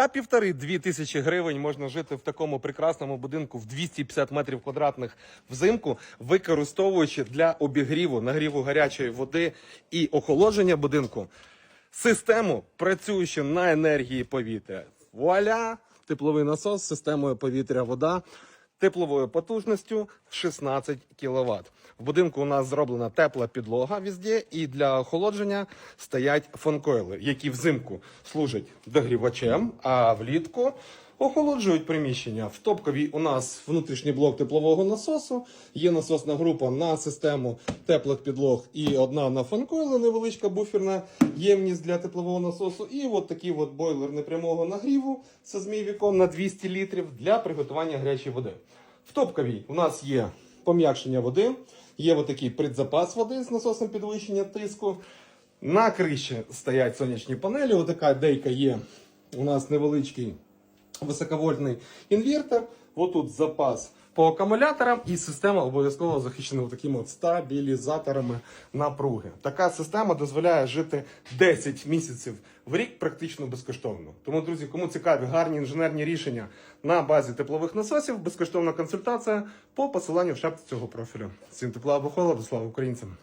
За півтори-дві тисячі гривень можна жити в такому прекрасному будинку в 250 метрів квадратних взимку, використовуючи для обігріву, нагріву гарячої води і охолодження будинку систему, працюючи на енергії повітря. Вуаля! Тепловий насос з системою повітря-вода. Тепловою потужністю 16 кВт. В будинку у нас зроблена тепла підлога везде, і для охолодження стоять фонкойли, які взимку служать догрівачем, а влітку охолоджують приміщення. В топковій у нас внутрішній блок теплового насосу, є насосна група на систему теплих підлог і одна на фанкойли, невеличка буферна ємність для теплового насосу. І от такий от бойлер непрямого нагріву з змійвіком на 200 літрів для приготування гарячої води. В топковій у нас є пом'якшення води, є от такий предзапас води з насосом підвищення тиску. На криші стоять сонячні панелі. Отака дейка є. У нас невеличкий високовольтний інвертор. Отут запас по акумуляторам, і система обов'язково захищена такими от стабілізаторами напруги. Така система дозволяє жити 10 місяців в рік практично безкоштовно. Тому, друзі, кому цікаві гарні інженерні рішення на базі теплових насосів, безкоштовна консультація по посиланню в шапці цього профілю. Всім тепла або холоду, слава українцям!